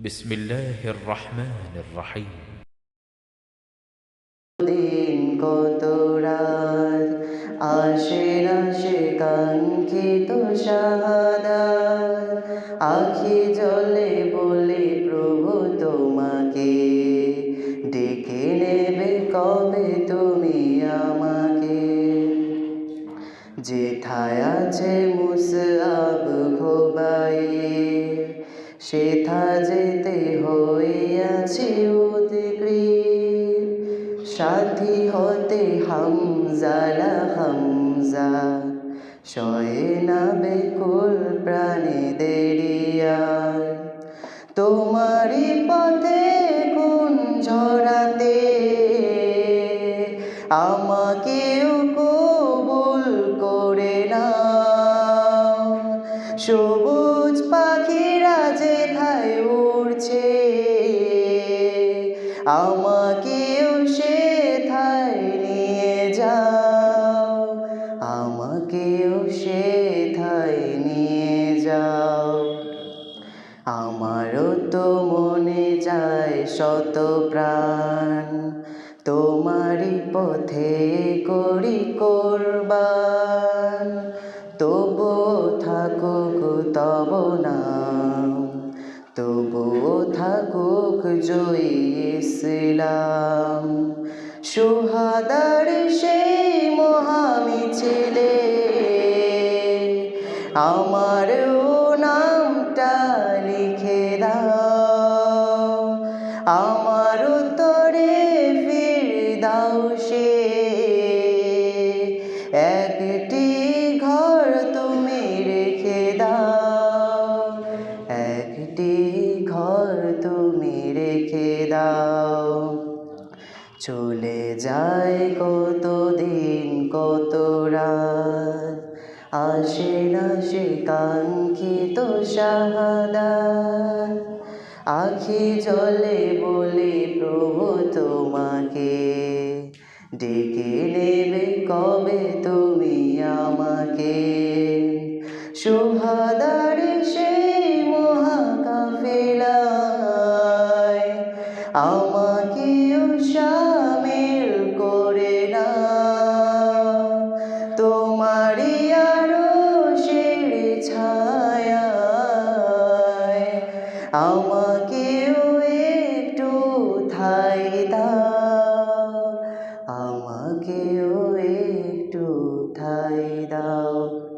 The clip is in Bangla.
بسم الله الرحمن الرحيم দিন কত রাত আসে আসে কাঙ্ক্ষিত শাহাদাত আখি জলে বলে প্রভু তোমাকে ডেকে নেবে কবে তুমি আমাকে যেথায় আছে মুসআব খোবাই সেথা যেতে হইয়াছি উদ্গ্রীব। সাথী হতে হামজালা হামজা শয়ে না বেকুল প্রাণী দেরিয়ার তোমারই পথে কোন ঝরাতে আমাকেও কবুল করে না সবুজ আমাকেও সে সেথায় নিয়ে যাও। আমাকেও সে সেথায় নিয়ে যাও। আমারও তো মনে যায় শত প্রাণ। তোমারই পথে করি করবান। তবু থাকুক তব নাম তবুও থাকুক জয়ী ইসলাম। সুহাদার সেই মহামিছিলে আমারও নামটা লিখে দাও। আমারও তরে ফির দাও সে দাও। চলে যায় কত দিন কত রাত? আসে না সে কাঙ্ক্ষিত শাহাদাত আখি জলে বলে, প্রভু তোমাকে ডেকে নেবে কবে তুমি আমাকে? সুহাদার আমাকে সামিল করে না তোমারই আরও শের ছায় আমাকে একটু থাই দাও। আমাকে একটু থাই দাও।